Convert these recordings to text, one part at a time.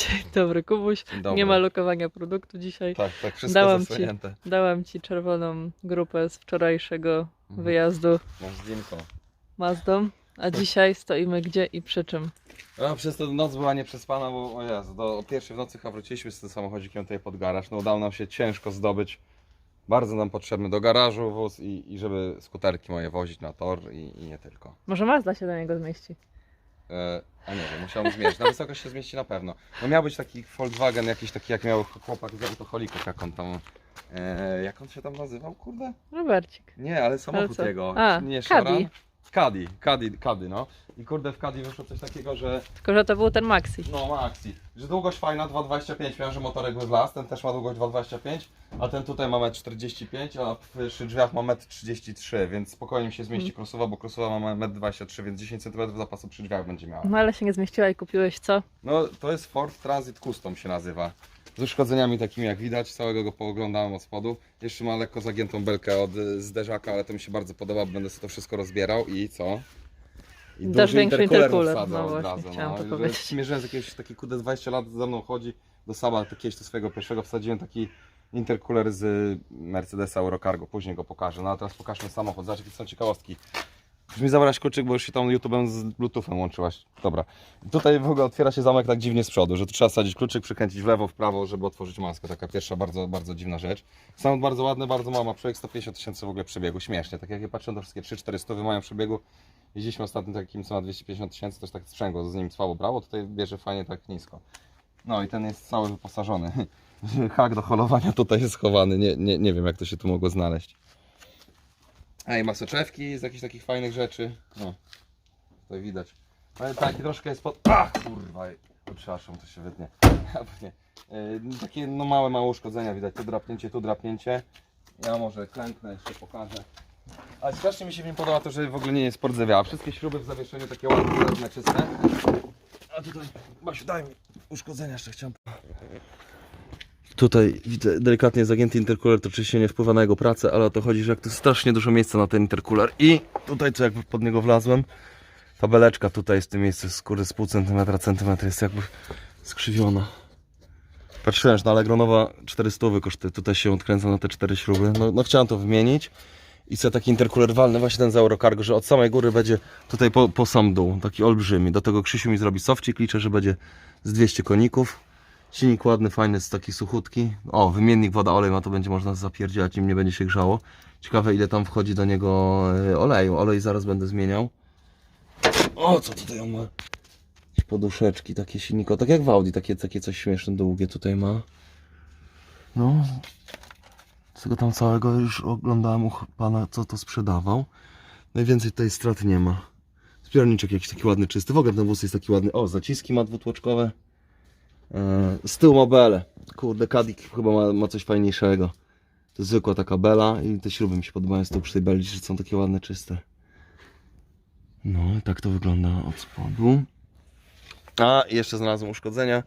Dzień dobry, Kubuś. Dzień dobry. Nie ma lokowania produktu dzisiaj. Tak, tak, wszystko Dałam ci. Dałam Ci czerwoną grupę z wczorajszego Mhm. wyjazdu zdjęko. Mazdą. A dzisiaj stoimy gdzie i przy czym? No, przez to noc była nieprzespana, bo o Jezu, do o pierwszej w nocy chyba wróciliśmy z tym samochodzikiem tutaj pod garaż. No udało nam się ciężko zdobyć. Bardzo nam potrzebny do garażu wóz i, i żeby skuterki moje wozić na tor i, i nie tylko. Może Mazda się do niego zmieści. E, a nie wiem, musiałem zmierzyć. Na wysokość się zmieści na pewno. No miał być taki Volkswagen jakiś taki jak miał chłopak z autoholików, jak on tam... E, jak on się tam nazywał, kurde? Robercik. Nie, ale samochód co? jego. A, nie Caddy. Sharan. Caddy, Caddy, Caddy, no. I kurde w Caddy wyszło coś takiego, że Tylko, że to był ten Maxi. no ma akcji, że długość fajna 2,25, miałem, że motorek był w las, ten też ma długość 2,25, a ten tutaj ma 1,45 m, a przy drzwiach ma 1,33 m, więc spokojnie mi się zmieści Mm. crossowa, bo crossowa ma 1,23 m, więc 10 cm zapasu przy drzwiach będzie miała. No ale się nie zmieściła i kupiłeś co? No to jest Ford Transit Custom się nazywa. Z uszkodzeniami takimi jak widać, całego go pooglądałem od spodu. Jeszcze ma lekko zagiętą belkę od y, zderzaka, ale to mi się bardzo podoba, bo będę sobie to wszystko rozbierał i co? I Dasz większy wsadzał no od właśnie, razu, chciałam to powiedzieć. Smierzyłem z jakiegoś taki kudę 20 lat ze mną chodzi do Saba, to kiedyś do swojego pierwszego wsadziłem taki intercooler z Mercedesa Eurocargo, później go pokażę. No a teraz pokażmy samochód, zobacz jakie są ciekawostki. Już mi zabrać kluczyk, bo już się tam YouTube'em z Bluetoothem łączyłaś. Dobra. Tutaj w ogóle otwiera się zamek tak dziwnie z przodu, że tu trzeba wsadzić kluczyk, przykręcić w lewo, w prawo, żeby otworzyć maskę. Taka pierwsza bardzo, bardzo dziwna rzecz. Samochód bardzo ładny, bardzo mały, ma projekt 150 tysięcy w ogóle przebiegu, śmiesznie. Tak jak ja patrzę, to wszystkie 3-400 mają przebiegu. Jeździliśmy ostatnio takim, co ma 250 tysięcy, też tak sprzęgło z nim słabo brało, tutaj bierze fajnie tak nisko. No i ten jest cały wyposażony. Hak do holowania tutaj jest schowany, nie, nie, nie wiem jak to się tu mogło znaleźć. A i z jakichś takich fajnych rzeczy. No, tutaj widać. Ale taki troszkę jest pod... Ach, kurwa, przepraszam, to się wytnie. Nie. Yy, takie no małe, małe uszkodzenia widać, tu drapnięcie, tu drapnięcie. Ja może klęknę, jeszcze pokażę. Ale strasznie mi się w nim podoba to, że w ogóle nie jest pordzewiała. Wszystkie śruby w zawieszeniu takie ładne, czyste. A tutaj, Basiu, daj mi uszkodzenia jeszcze chciałem. Tutaj widzę delikatnie zagięty intercooler, to oczywiście nie wpływa na jego pracę, ale o to chodzi, że jak jest strasznie dużo miejsca na ten intercooler i tutaj co jakby pod niego wlazłem, ta beleczka tutaj jest w tym miejscu skóry z pół centymetra, centymetr jest jakby skrzywiona. Patrzyłem, że na Allegronowa 400 kosztuje, tutaj się odkręca na te cztery śruby, no, no chciałem to wymienić i sobie taki intercooler walny, właśnie ten z Eurocargo, że od samej góry będzie tutaj po, po sam dół, taki olbrzymi. Do tego Krzysiu mi zrobi sofcik, liczę, że będzie z 200 koników. Silnik ładny, fajny, jest taki suchutki. O, wymiennik woda olej ma, to będzie można zapierdzielać, nim nie będzie się grzało. Ciekawe ile tam wchodzi do niego e, oleju. Olej zaraz będę zmieniał. O, co tutaj on ma? Poduszeczki, takie silniko, tak jak w Audi, takie, takie coś śmieszne, długie tutaj ma. No, z tego tam całego już oglądałem u pana, co to sprzedawał. Najwięcej tutaj strat nie ma. Zbiorniczek jakiś taki ładny, czysty. W ogóle ten wóz jest taki ładny. O, zaciski ma dwutłoczkowe. Eee, Z tyłu ma belę. Kurde, Kadik chyba ma, ma coś fajniejszego. To zwykła taka bela i te śruby mi się podobają z tyłu przy tej beli, że są takie ładne, czyste. No tak to wygląda od spodu. A, jeszcze znalazłem uszkodzenia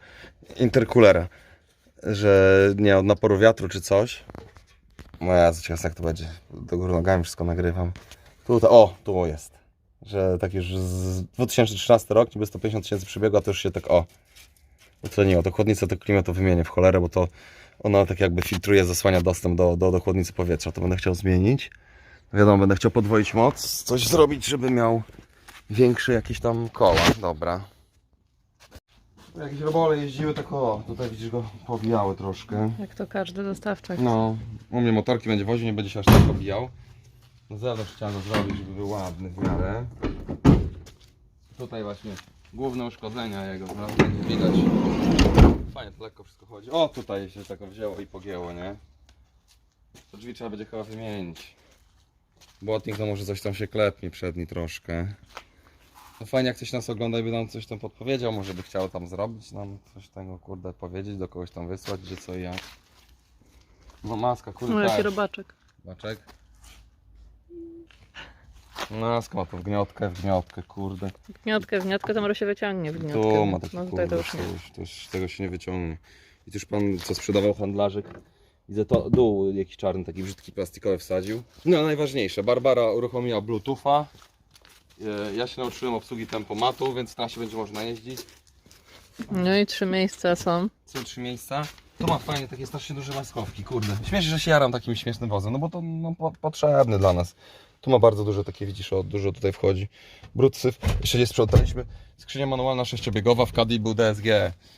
intercoolera. Że nie od naporu wiatru czy coś. No ja ciekawe jak to będzie. Do góry nogami wszystko nagrywam. Tutaj, o, tu jest. Że tak już z 2013 rok, niby 150 tysięcy przebiegu, a to już się tak o utleniło. To chłodnica to klimatu wymienię w cholerę, bo to ona tak jakby filtruje, zasłania dostęp do, do, do chłodnicy powietrza. To będę chciał zmienić. Wiadomo, będę chciał podwoić moc, coś zrobić, żeby miał większe jakieś tam koła. Dobra. Jakieś robole jeździły, tak o, tutaj widzisz go powijały troszkę. Jak to każdy dostawczak. No, u mnie motorki będzie woził, nie będzie się aż tak pobijał. No zewnątrz chciałem go zrobić, żeby był ładny w miarę. Tutaj właśnie główne uszkodzenia jego, prawda, nie widać. Fajnie to lekko wszystko chodzi. O, tutaj się tak wzięło i pogięło, nie? To drzwi trzeba będzie chyba wymienić. Błotnik to może coś tam się klepnie przedni troszkę. No fajnie jak ktoś nas ogląda i by nam coś tam podpowiedział, może by chciał tam zrobić nam coś tego kurde powiedzieć, do kogoś tam wysłać, gdzie co i jak. No maska, kurde, No tak. robaczek. Baczek. Maska ma to w gniotkę, w gniotkę, kurde. Gniotkę, w gniotkę to może się wyciągnie w gniotkę. Tu ma taki no kurde, to już to nie. już, to już tego się nie wyciągnie. I już pan, co sprzedawał handlarzyk, widzę to dół jakiś czarny, taki brzydki plastikowy wsadził. No a najważniejsze, Barbara uruchomiła Bluetootha. E, Ja się nauczyłem obsługi tempomatu, więc teraz się będzie można jeździć. No i trzy miejsca są. Co trzy miejsca. Tu ma fajnie takie strasznie duże maskowki, kurde. Śmieszę, że się jaram takim śmiesznym wozem, no bo to no, po, potrzebny dla nas. Tu ma bardzo duże takie, widzisz, o, dużo tutaj wchodzi. Brudsyf. Jeszcze nie sprzątaliśmy. Skrzynia manualna sześciobiegowa, w Caddy był DSG.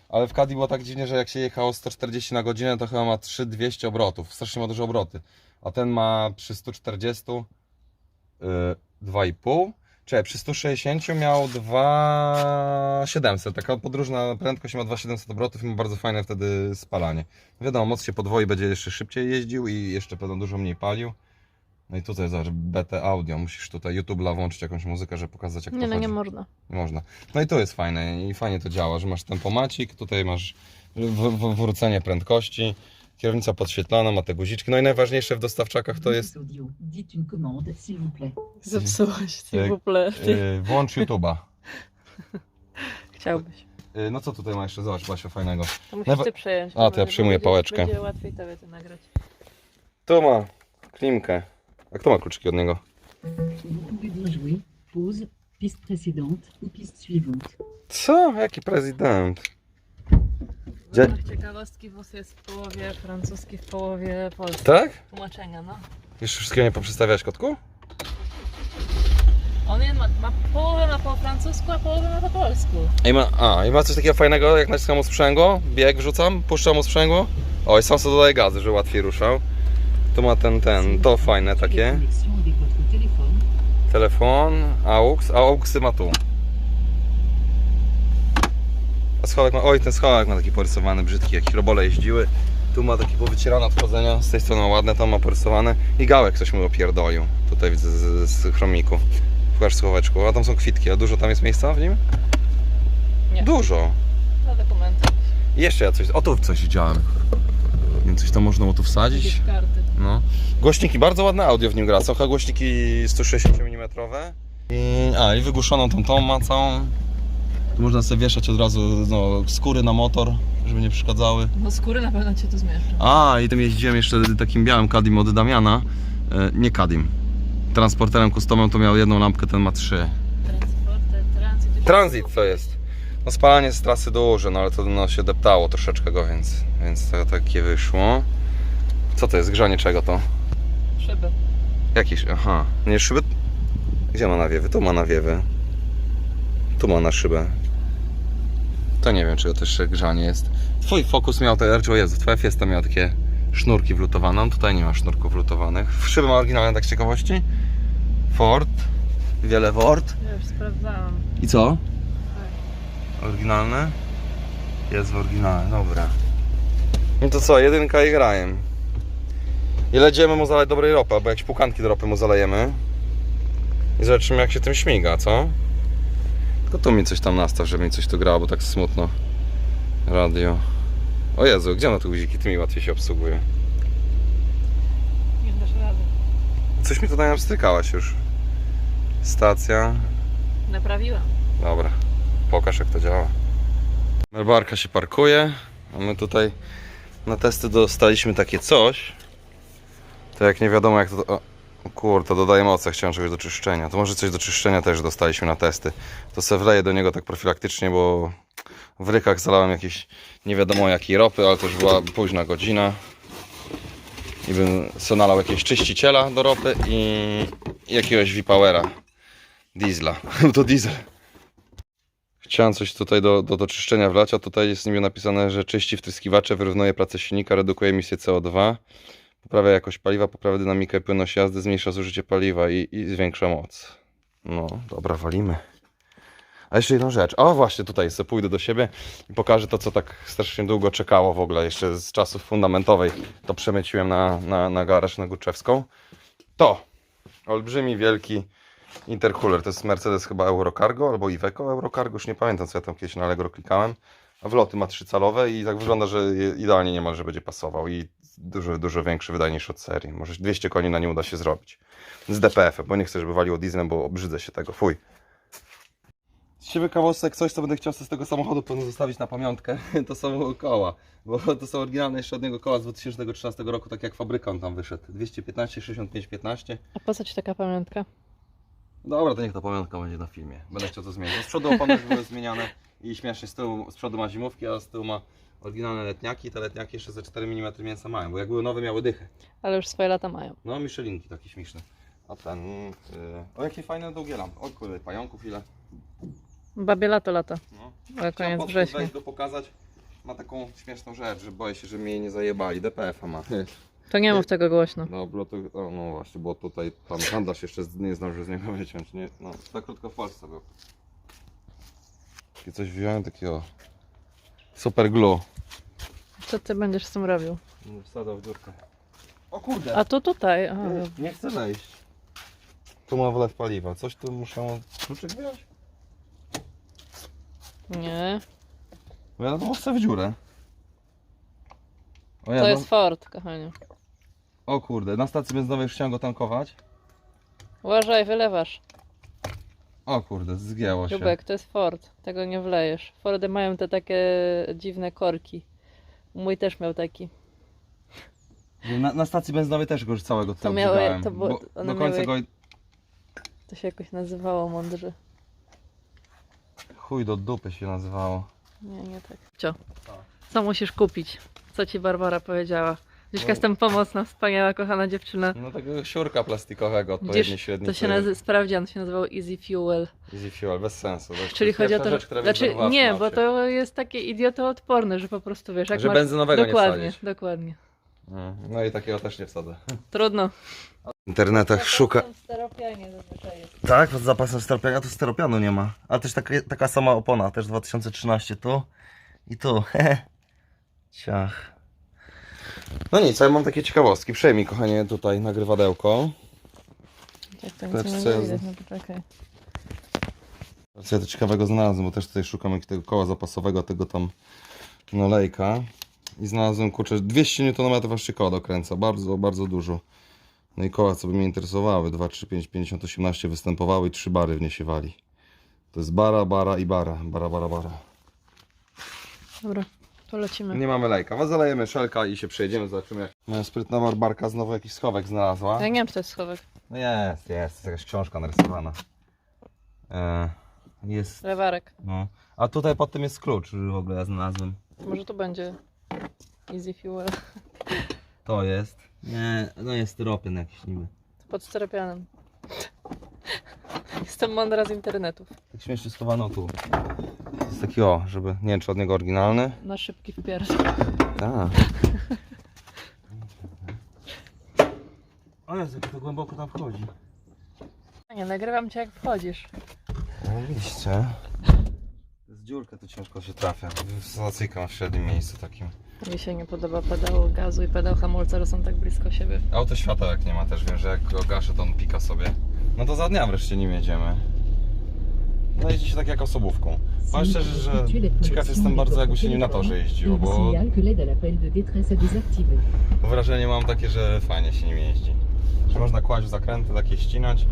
Ale w Caddy było tak dziwnie, że jak się jechało 140 na godzinę, to chyba ma 3200 obrotów. Strasznie ma duże obroty. A ten ma przy 140 yy, 2,5. Czekaj, przy 160 miał 2,700. Taka podróżna prędkość ma 2,700 obrotów i ma bardzo fajne wtedy spalanie. Wiadomo, moc się podwoi, będzie jeszcze szybciej jeździł i jeszcze pewno dużo mniej palił. No i tutaj zobacz, BT Audio, musisz tutaj YouTube'a włączyć jakąś muzykę, żeby pokazać jak Nie to no, chodzi. nie można. Nie można. No i to jest fajne i fajnie to działa, że masz tempomacik, tutaj masz w- w- wrócenie prędkości, kierownica podświetlana, ma te guziczki. No i najważniejsze w dostawczakach to jest Audio. Dites une commande, s'il vous plaît. Zepsułaś, ogóle. yy, włącz YouTube'a. Chciałbyś. Yy, no co tutaj ma jeszcze? Zobacz, Basia, fajnego. To musisz ty przejąć. A, to ja będzie- przyjmuję będzie- pałeczkę. Będzie łatwiej tobie to nagrać. Tu ma klimkę. A kto ma kluczyki od niego? Piste précédente ou piste suivante. Co? Jaki prezydent? Ramach ciekawostki wóz jest w połowie francuski, w połowie polski. Tak? Tłumaczenia, no. Jeszcze wszystkiego nie poprzestawiałeś kotku? On jest, ma, ma połowę ma po francusku, a połowę ma po polsku. I ma, a, i ma coś takiego fajnego, jak naciskam mu sprzęgło, bieg wrzucam, puszczam mu sprzęgło. O, i sam sobie dodaje gazy, żeby łatwiej ruszał. Tu ma ten, ten, to fajne takie. Telefon, AUX, a AUXy ma tu. A schowek ma, oj ten schowek ma taki porysowany, brzydki, jak robole jeździły. Tu ma takie powycierane odchodzenia, z tej strony ma ładne, tam ma porysowane. I gałek ktoś mu opierdolił, tutaj widzę z, z chromiku. Pokaż schoweczku, a tam są kwitki, a dużo tam jest miejsca w nim? Nie. Dużo. Na dokumenty. Jeszcze ja coś, o tu coś widziałem. Coś tam można było tu wsadzić. Jakieś karty. No. Głośniki, bardzo ładne audio w nim gra. Są chyba głośniki 160 mm. I, a, i wygłuszoną tą tą ma całą. Tu można sobie wieszać od razu no, skóry na motor, żeby nie przeszkadzały. No skóry na pewno cię tu zmieszczą. A, i tym jeździłem jeszcze takim białym Kadim od Damiana. E, nie Kadim. Transporterem customem to miał jedną lampkę, ten ma trzy. Transporter, transit. Transit to jest. No spalanie z trasy duże, no ale to no, się deptało troszeczkę go, więc, więc to takie wyszło. Co to jest? Grzanie czego to? Szyby. Jakiś, aha, nie szyby? Gdzie ma nawiewy? Tu ma nawiewy. Tu ma na szybę. To nie wiem, czy to też grzanie jest. Twój Focus miał te, raczej o Jezu, twoja Fiesta miała takie sznurki wlutowane, tutaj nie ma sznurków wlutowanych. Szyby ma oryginalne, tak z ciekawości? Ford, wiele Ford. Ja już sprawdzałam. I co? Oryginalne? Jest w oryginale, dobra. No to co, jedynka i grajem. I ledziemy mu zalać dobrej ropy, albo jakieś pukanki do ropy mu zalejemy. I zobaczymy jak się tym śmiga, co? Tylko tu mi coś tam nastaw, żeby mi coś tu grało, bo tak smutno. Radio. O Jezu, gdzie na te guziki? Ty mi łatwiej się obsługuje. Nie dasz rady. Coś mi tutaj napstrykałaś już. Stacja. Naprawiłam. Dobra, pokaż jak to działa. Barka się parkuje, a my tutaj na testy dostaliśmy takie coś. To jak nie wiadomo jak to... O, kurde, to dodaje mocy, chciałem czegoś do czyszczenia. To może coś do czyszczenia też dostaliśmy na testy. To se wleję do niego tak profilaktycznie, bo w rykach zalałem jakieś nie wiadomo jakiej ropy, ale to już była późna godzina. I bym sobie nalał jakiegoś czyściciela do ropy i jakiegoś V-Powera. Diesla. to diesel. Chciałem coś tutaj do, do, do czyszczenia wlać, a tutaj jest niby napisane, że czyści wtryskiwacze, wyrównuje pracę silnika, redukuje emisję CO2, poprawia jakość paliwa, poprawia dynamikę płynność jazdy, zmniejsza zużycie paliwa i, i zwiększa moc. No, dobra, walimy. A jeszcze jedną rzecz. O, właśnie tutaj sobie pójdę do siebie i pokażę to, co tak strasznie długo czekało w ogóle, jeszcze z czasów fundamentowej. To przemyciłem na, na, na garaż na Guczewską. To, olbrzymi, wielki Intercooler, to jest Mercedes chyba Eurocargo albo Iveco Eurocargo, już nie pamiętam co ja tam kiedyś na Allegro klikałem. A wloty ma trzycalowe i tak wygląda, że idealnie niemalże będzie pasował i dużo, dużo większy, wydajniejszy od serii. Może 200 koni na nim uda się zrobić. Z DPF-em, bo nie chcę, żeby waliło dieslem, bo obrzydzę się tego, fuj. Z ciekawostek coś, co będę chciał sobie z tego samochodu pewno zostawić na pamiątkę, to są koła. Bo to są oryginalne jeszcze od niego koła z 2013 roku, tak jak fabryka on tam wyszedł. 215, 65, 15. A po co ci taka pamiątka? Dobra, to niech ta pamiątka będzie na filmie. Będę chciał to zmienić. Z przodu opony były zmieniane. I śmiesznie, z, tyłu, z przodu ma zimówki, a z tyłu ma oryginalne letniaki. Te letniaki jeszcze ze 4 mm mięsa mają, bo jak były nowe miały dychę. Ale już swoje lata mają. No Michelinki takie śmieszne. A ten... Yy, o jakie fajne długie lampy. O kurde, pająków ile. Babie lato lata. No. Koniec września. go pokazać. Ma taką śmieszną rzecz, że boję się, że mnie nie zajebali. DPF-a ma. To nie mów tego głośno. No, bo to, o, no właśnie, bo tutaj pan handlarz jeszcze z- nie zdążył z niego wyciąć. Nie, no, za krótko w Polsce był. Takie coś wziąłem, takiego super glue. Co ty będziesz z tym robił? Wsadzał w dziurkę. O kurde! A tu tutaj. Aha, nie chcę wejść. Tu ma wlew paliwa. Coś tu muszę kluczyk wziąć? nie. Bo ja to chcę w dziurę. O, ja To no- jest Ford, kochanie. O kurde, na stacji benzynowej już chciałem go tankować. Uważaj, wylewasz. O kurde, zgięło się. Lubek, to jest Ford. Tego nie wlejesz. Fordy mają te takie dziwne korki. Mój też miał taki. Na, na stacji benzynowej też go już całego tutaj miały- to było- bo one Do końca miały- go To się jakoś nazywało mądrze. chuj do dupy się nazywało. Nie, nie tak. Cio, co musisz kupić? Co ci Barbara powiedziała? Dziśka No. jestem pomocna, wspaniała, kochana dziewczyna. No takiego siurka plastikowego odpowiedniej średniej. to się nazywa, sprawdzian, to się nazywał Easy Fuel. Easy fuel, bez sensu. To jest Czyli chodzi o to, pierwsza rzecz, która Znaczy, w nie, bo to jest takie idiotoodporne, że po prostu wiesz, jak Że masz... benzynowego Dokładnie, wsadzić. dokładnie. No, No i takiego też nie wsadzę. Trudno. W internetach szuka... Steropianie zazwyczaj jest. Tak, pod zapasem steropianu, tu steropianu nie ma. A też taka, taka sama opona, też 2013 tu i tu. Ciach. No nic, ja mam takie ciekawostki. Przejmij, kochanie, tutaj nagrywadełko. Tak, to Patrz, nic co nie ja widać, za- no poczekaj. Co ja to ciekawego znalazłem, bo też tutaj szukam jakiegoś tego koła zapasowego, tego tam nolejka. I znalazłem, kurczę, 200 Nm aż się koła dokręca, bardzo, bardzo dużo. No i koła, co by mnie interesowały, 2, 3, 5, 50, 18 występowały i trzy bary w nie się wali. To jest bara, bara i bara, bara, bara, bara. Dobra, to lecimy. Nie mamy lejka, was zalejemy szelka i się przejedziemy, zobaczymy jak... Moja sprytna barbarka znowu jakiś schowek znalazła. Ja nie wiem, czy to jest schowek. No jest, jest, jest jakaś książka narysowana. E, jest Lewarek. No. A tutaj pod tym jest klucz, który w ogóle ja znalazłem. Może tu będzie Easy Fuel. To jest. Nie, no jest styropian jakiś niby. To pod steropianem. Jestem mądra z internetów. Tak śmiesznie schowano tu. To jest taki o, żeby, nie wiem czy od niego oryginalny. Na szybki wpierw. Tak. O Jezu, jak to głęboko tam wchodzi. Nie, nagrywam cię jak wchodzisz. Oczywiście. Z dziurkę to ciężko się trafia. Zacykam w średnim miejscu takim. Mi się nie podoba pedał gazu i pedał hamulca, są tak blisko siebie. Auto światełek nie ma też, wiem, że jak go gaszę to on pika sobie. No to za dnia wreszcie nim jedziemy. No jeździ się tak jak osobówką. Powiem szczerze, że ciekaw jestem bardzo jakby się nim na torze jeździło, bo wrażenie mam takie, że fajnie się nim jeździ. Że można kłaść w zakręty, takie ścinać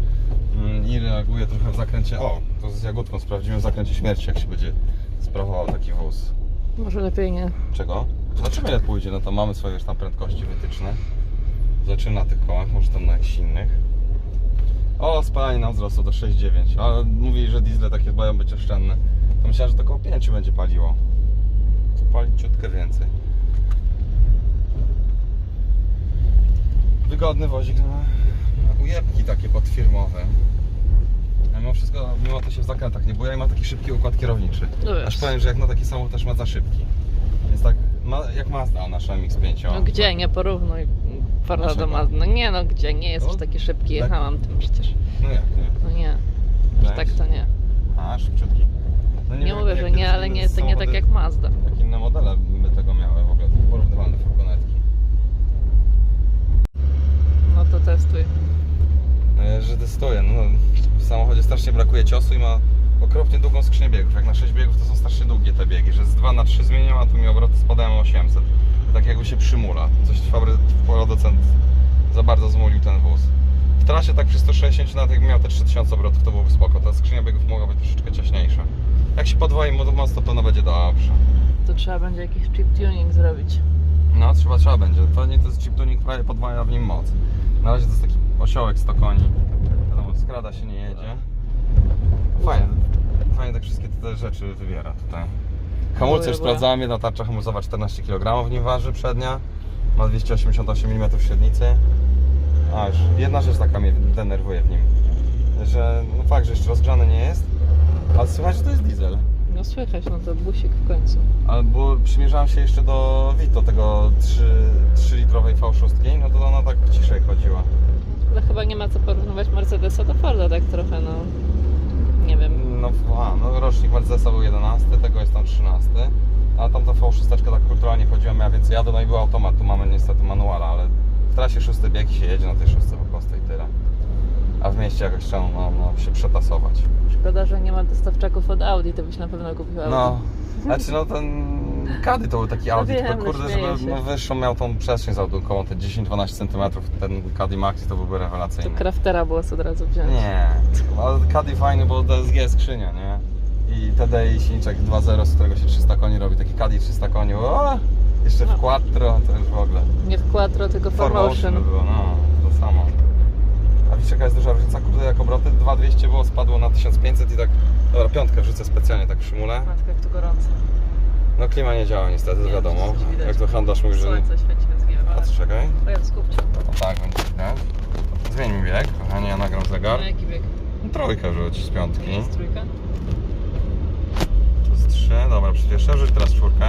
mm, i reaguje trochę w zakręcie. O, to z Jagódką sprawdzimy w zakręcie śmierci, jak się będzie sprawował taki wóz. Może lepiej nie. Czego? Zobaczymy ile pójdzie, no to mamy swoje już tam prędkości wytyczne. Zobaczymy na tych kołach, może tam na jakichś innych. O, spalanie nam wzrosło do 6,9, ale mówili, że diesle takie mają być oszczędne. To myślałem, że to około 5 będzie paliło. Palić ciutkę więcej. Wygodny wozik na, na ujebki takie podfirmowe. A mimo wszystko, mimo to się w zakrętach nie boję i ma taki szybki układ kierowniczy. No. Aż powiem, że jak na taki samochód też ma za szybki. Więc tak, ma, jak Mazda nasza MX-5. No gdzie, nie porównuj Forda do. No nie no, gdzie, nie jest No, już taki szybki, tak. jechałam tym przecież. No jak nie? No nie, Weź. tak to nie. A, szybciutki. No Nie wiem, mówię, że nie, ale inne nie, to nie tak samochody- jak Mazda. Jak inne modele by tego miały w ogóle, porównywalne furgonetki. No to testuj. E, Że testuję, no w samochodzie strasznie brakuje ciosu i ma okropnie długą skrzynię biegów. Jak na 6 biegów to są strasznie długie te biegi, że z 2 na 3 zmieniam, a tu mi obroty spadają o 800. Tak jakby się przymula. Coś fabry, producent za bardzo zmulił ten wóz. W trasie tak przy 160 na jakbym miał te 3000 obrotów to byłoby spoko. Ta skrzynia biegów mogła być troszeczkę ciaśniejsza. Jak się podwoi mo- mocno, to będzie dobrze. To trzeba będzie jakiś chip tuning zrobić. No, trzeba, trzeba będzie. To nie to jest chip tuning, prawie podwaja w nim moc. Na razie to jest taki osiołek 100 koni. Wiadomo, skrada się nie jedzie. Fajnie, fajnie tak wszystkie te rzeczy wybiera tutaj. Hamulce już sprawdzałem, jedna tarcza hamulcowa 14 kg w nim waży przednia, ma 288 mm średnicy. A już jedna rzecz taka mnie denerwuje w nim, że no fakt, że jeszcze rozgrzany nie jest, ale słychać, że to jest diesel. No słychać, no to busik w końcu. Albo przymierzałem się jeszcze do Vito, tego 3, 3 litrowej V6, no to ona tak ciszej chodziła. Ale chyba nie ma co porównywać Mercedesa do Forda tak trochę, no. Nie wiem. No, a, no rocznik Mercedesa był 11, tego jest tam 13. A tam ta V6 tak kulturalnie chodziła, miała więcej jadu, no i był automat, tu mamy niestety manuala, ale w trasie szósty bieg się jedzie na tej szóstce po prostu i tyle. A w mieście jakoś trzeba no, no, się przetasować. Szkoda, że nie ma dostawczaków od Audi, to byś na pewno kupił Audi. No, znaczy no ten Kady to był taki No Audi, wiem, tylko kurde, no śmieję żeby się. no, wyższą miał tą przestrzeń załadunkowo, te 10-12 cm, ten Caddy Maxi to byłby To rewelacyjny. Craftera było co od razu wziąć. Nie, ale Caddy fajny, bo DSG skrzynia, nie? I TDI silniczek 2.0, z którego się 300 koni robi, taki Caddy 300 koni, o! Jeszcze No. w Quattro, to już w ogóle. Nie w Quattro, tylko by Formotion. było, no, to samo. Widzisz jaka jest duża różnica, kurde, jak obroty 2200 było, spadło na 1500 i tak, dobra, piątkę wrzucę specjalnie tak szymulę. Matka, jak tu gorąco. No klima nie działa niestety, Nie, wiadomo. przecież widać. Jak to handlarz mówi, że... Słońce świeci, A ale... co, czekaj. O ja, skupcie. O tak, będzie widać. Zmień mi bieg, kochanie, ja nagram zegar. Na jaki bieg? No, trójkę rzuć z piątki. Jest trójka? To jest trzy, dobra, przyspieszę, rzuć teraz czwórkę.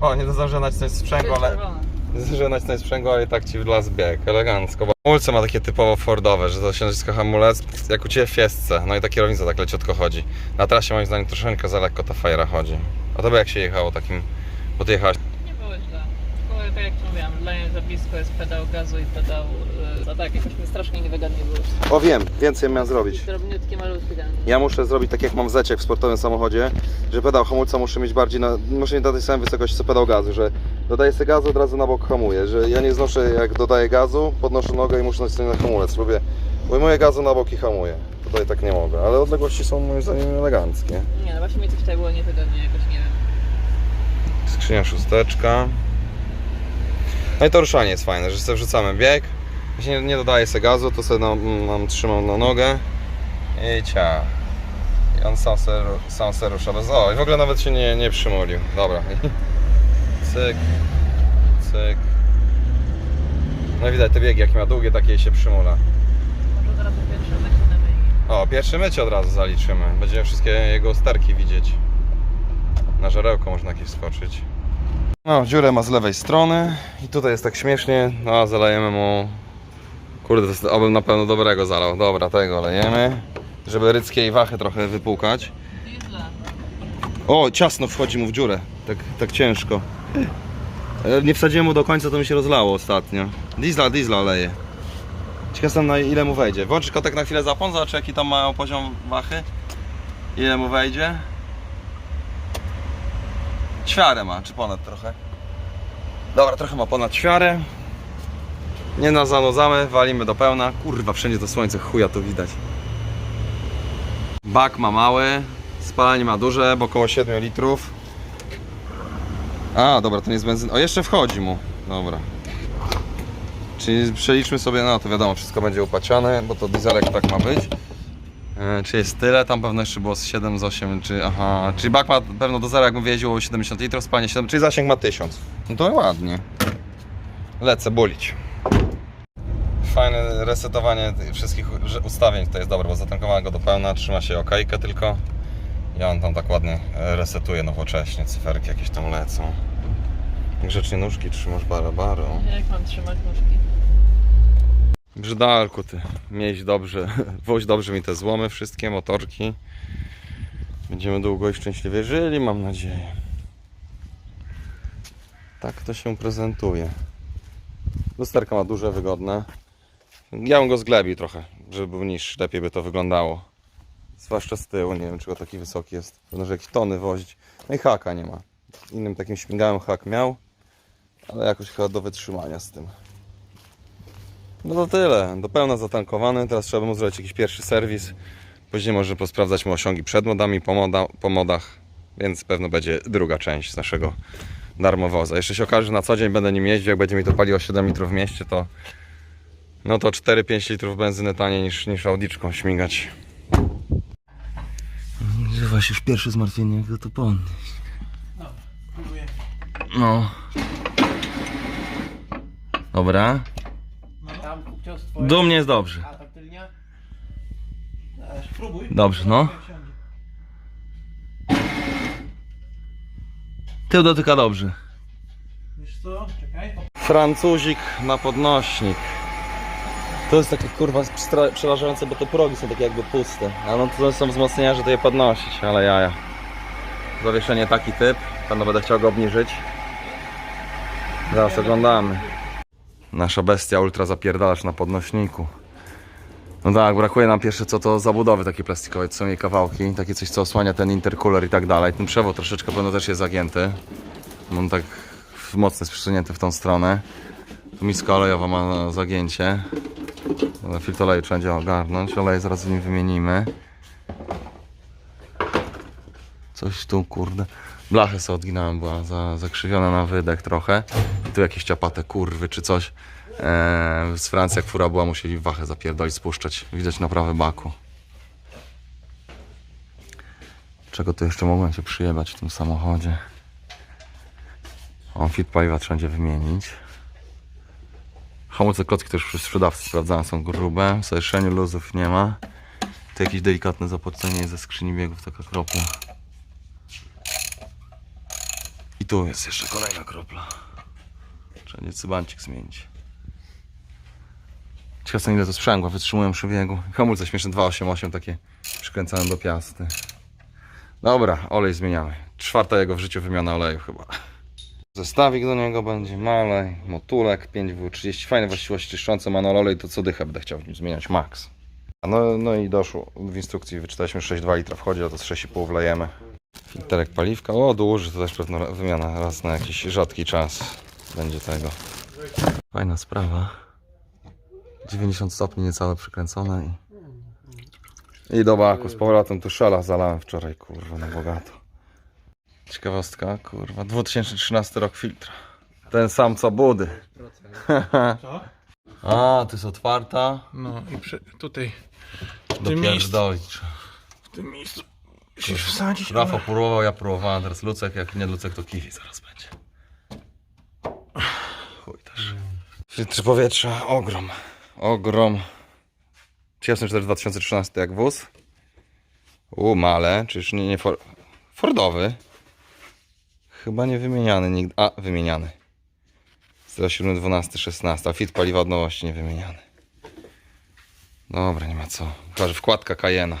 O, nie zdążę nacisnąć sprzęgło, ale... Czerwona. Zdążę nacisnąć sprzęgło, ale i tak ci w las bieg, elegancko. Bo hamulce ma takie typowo Fordowe, że to się hamulec, jak u Ciebie w fiestce. No i ta kierownica tak leciutko chodzi. Na trasie moim zdaniem troszeczkę za lekko ta fajra chodzi. A tobie jak się jechało takim... Bo Ty jechałaś... Jak mówiłam, dla blisko jest pedał gazu i pedał... Yy, no tak, jakoś mi strasznie niewygodnie było. O wiem, więcej miałem zrobić. Drobniutkie, malutkie ten. Ja muszę zrobić tak jak mam w zecie w sportowym samochodzie, że pedał hamulca muszę mieć bardziej na, muszę mieć na tej samej wysokości co pedał gazu, że dodaję sobie gazu, od razu na bok hamuję, że ja nie znoszę jak dodaję gazu, podnoszę nogę i muszę nacisnąć na hamulec, lubię, ujmuję gazu na bok i hamuję. Tutaj tak nie mogę, ale odległości są moim zdaniem eleganckie. Nie no, właśnie mi coś tutaj było niewygodnie, jakoś nie wiem. Skrzynia szósteczka. No i to ruszanie jest fajne, że sobie wrzucamy bieg, właśnie nie dodaję sobie gazu, to sobie nam, nam trzymam na nogę i ciach. I on sam se, sam se rusza bez... O, i w ogóle nawet się nie, nie przymulił. Dobra. Cyk, cyk. No i widać te biegi, jakie ma długie, takie się przymula. Może zaraz pierwsze nacinamy i... O, pierwsze mycie od razu zaliczymy. Będziemy wszystkie jego sterki widzieć. Na żarełko można jakieś skoczyć. No, dziurę ma z lewej strony i tutaj jest tak śmiesznie. No, a zalejemy mu... Kurde, to jest obym na pewno dobrego zalał. Dobra, tego lejemy. Żeby ryckiej wachy trochę wypłukać. O, ciasno wchodzi mu w dziurę. Tak, tak ciężko. E, Nie wsadziłem mu do końca, to mi się rozlało ostatnio. Diesla, diesla leje. Ciekaw jestem na ile mu wejdzie. Włączysz kotek na chwilę zapon, zobacz jaki tam mają poziom wachy. Ile mu wejdzie. Ćwiarę ma, czy ponad trochę. Dobra, trochę ma ponad ćwiarę. Nie nas zanudzamy, walimy do pełna. Kurwa, wszędzie to słońce, chuja to widać. Bak ma mały, spalanie ma duże, bo około 7 litrów. A, dobra, to nie jest benzyn. O, jeszcze wchodzi mu. Dobra. Czyli przeliczmy sobie, no to wiadomo, wszystko będzie upaciane, bo to dieselek tak ma być. E, czy jest tyle? Tam pewno jeszcze było z 7, z 8, czy aha, czyli bak ma pewno do zera, jak mówię, jeździło 70 litrów, spalanie 7, czyli zasięg ma 1000. No to ładnie. Lecę bulić. Fajne resetowanie wszystkich ustawień to jest dobre, bo zatankowane go do pełna, trzyma się okejkę tylko. I on tam tak ładnie e, resetuje nowocześnie, cyferki jakieś tam lecą. Grzecznie nóżki trzymasz barabaro. Jak mam trzymać nóżki? Brzydalku ty, mieć dobrze, woź dobrze mi te złomy wszystkie, motorki. Będziemy długo i szczęśliwie żyli, mam nadzieję. Tak to się prezentuje. Lusterka ma duże, wygodne. Ja bym go zglebił trochę, żeby był niższy, lepiej by to wyglądało. Zwłaszcza z tyłu, nie wiem czego taki wysoki jest. Pewno, że jakieś tony wozić. No i haka nie ma. Innym takim śmigałem hak miał, ale jakoś chyba do wytrzymania z tym. No to tyle. Do pełna zatankowany. Teraz trzeba mu zrobić jakiś pierwszy serwis. Później może posprawdzać mu osiągi przed modami, po, moda, po modach. Więc pewno będzie druga część z naszego darmowoza. Jeszcze się okaże, że na co dzień będę nim jeździł. Jak będzie mi to paliło 7 litrów w mieście, to no to 4-5 litrów benzyny taniej niż, niż audiczką śmigać. Kurwa, się już pierwsze zmartwienie, jak go to podnieść. Próbuję. No. Dobra. Do mnie jest dobrze. A tak tylnia? Dobrze, no. Tył dotyka dobrze. Wiesz co? Czekaj. Francuzik na podnośnik. To jest takie kurwa przestra- przerażające, bo te progi są takie jakby puste. A no to są wzmocnienia, żeby je podnosić, ale jaja. Zawieszenie taki typ, pewno będę chciał go obniżyć. Zaraz oglądamy. Nasza bestia ultra zapierdalacz na podnośniku. No tak, brakuje nam pierwsze co to zabudowy takie plastikowe, to są jej kawałki, takie coś co osłania ten intercooler i tak dalej. Ten przewód troszeczkę pewno też jest zagięty. On tak mocno jest przesunięty w tą stronę. Tu miska olejowa ma zagięcie. Ale filtr oleju trzeba będzie ogarnąć. Olej zaraz w nim wymienimy. Coś tu, kurde. Blachę sobie odginałem, była za, zakrzywiona na wydech trochę. I tu jakieś ciapate kurwy czy coś. Eee, z Francji jak fura była, musieli wachę zapierdolić, spuszczać. Widać naprawę baku. Czego tu jeszcze mogłem się przyjebać w tym samochodzie? O, fit paliwa trzeba będzie wymienić. Hamulce klocki też przy sprzedawcy sprawdzałem, są grube. W luzów nie ma. Tu jakieś delikatne zapocenie ze skrzyni biegów, taka kropla. I tu jest jeszcze kolejna kropla. Trzeba będzie cybancik zmienić. Ciekawe ile to sprzęgła, wytrzymują przy biegu. Hamulce śmieszne 288 takie przykręcane do piasty. Dobra, olej zmieniamy. Czwarta jego w życiu wymiana oleju chyba. Zestawik do niego będzie, malej, motulek 5W30, fajne właściwości czyszczące, manual olej, to co dychę będę chciał w nim zmieniać, max. No, no i doszło, w instrukcji wyczytaliśmy 6,2 litra wchodzi, a to z 6,5 wlejemy. Filterek paliwka, o duży, to też pewno wymiana raz na jakiś rzadki czas będzie tego. Fajna sprawa. 90 stopni niecałe przykręcone i... I do baku, z powrotem tu szala zalałem wczoraj, kurwa, na bogato. Ciekawostka, kurwa, 2013 rok filtra. Ten sam co budy. Co? A, to jest otwarta. No i przy, tutaj Do tym miejscu. w tym miejscu musisz wsadzić. Rafał próbował, ja próbowałem, teraz Lucek, jak nie Lucek to kiwi zaraz będzie. Chuj też. Filtr powietrza, ogrom. Ogrom. 34 2013 jak wóz. U, male, czyż nie, nie for... Fordowy. Chyba nie wymieniany nigdy. A, wymieniany. 07, 12, 16. A fit paliwa od nowości nie wymieniany. Dobra, nie ma co. Chyba, że wkładka Cayena.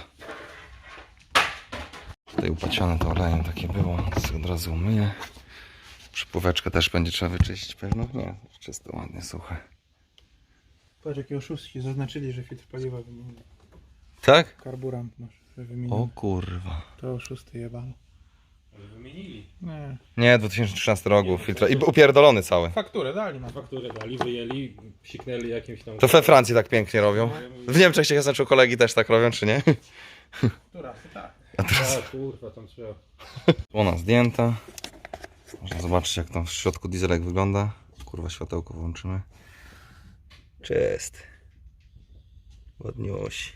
Tutaj upacione to olejem takie było, więc od razu umyję. Przypływeczkę też będzie trzeba wyczyścić pewno. Nie, czysto, ładnie, suche. Patrz jakie oszustki zaznaczyli, że filtr paliwa wymienił. Tak? Karburant masz że O kurwa. To oszusty jebany. Wymienili. Nie. Nie, 2013 roku filtra. I upierdolony cały. Fakturę dali nam. Fakturę dali, wyjęli, psiknęli jakimś tam... To we Francji tak pięknie robią. W Niemczech się znaczy kolegi też tak robią, czy nie? Która? Tak. A teraz A kurwa, tam trzeba... ona zdjęta. Można zobaczyć jak tam w środku dieselek wygląda. Kurwa, światełko włączymy. Cześć. Ładniusi.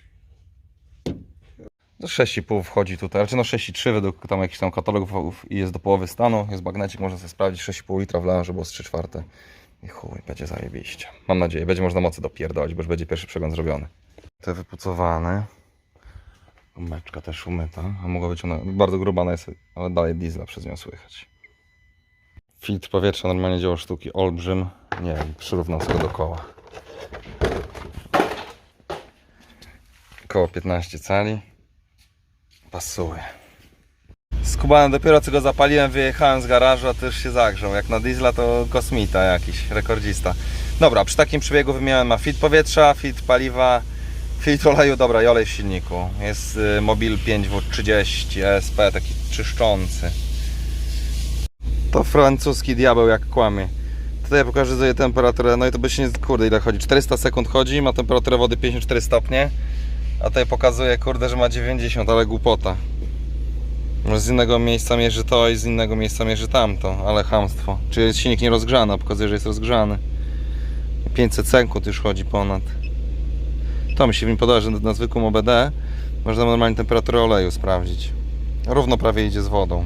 Do 6,5 wchodzi tutaj, raczej no 6,3 według tam jakichś tam katalogów i jest do połowy stanu, jest bagnecik, można sobie sprawdzić, 6,5 litra wlałem, żeby było z 3 czwarte. I chuj, będzie zajebiście. Mam nadzieję, będzie można mocy dopierdolić, bo już będzie pierwszy przegląd zrobiony. Te wypucowane. Gumeczka też umyta, a mogła być ona, bardzo gruba ona jest, ale dalej diesla przez nią słychać. Filtr powietrza, normalnie dzieło sztuki, olbrzym. Nie wiem, przyrównał sobie do koła. Koło 15 cali. Pasuje. Skubany dopiero co go zapaliłem, wyjechałem z garażu, a już się zagrzał. Jak na diesla to kosmita jakiś, rekordzista. Dobra, przy takim przebiegu wymieniałem ma powietrza, filtr paliwa, filtr oleju, dobra i olej w silniku. Jest y, Mobil 5W30 ESP, taki czyszczący. To francuski diabeł jak kłamie. Tutaj pokażę temperaturę, no i to by się nie, kurde ile chodzi, 400 sekund chodzi, ma temperaturę wody 54 stopnie. A tutaj pokazuje, kurde, że ma 90, ale głupota. Może z innego miejsca mierzy to i z innego miejsca mierzy tamto, ale chamstwo. Czy jest silnik nierozgrzany, a pokazuje, że jest rozgrzany. 500 sekund już chodzi ponad. To mi się nim podoba, że na zwykłym OBD można normalnie temperaturę oleju sprawdzić. Równo prawie idzie z wodą.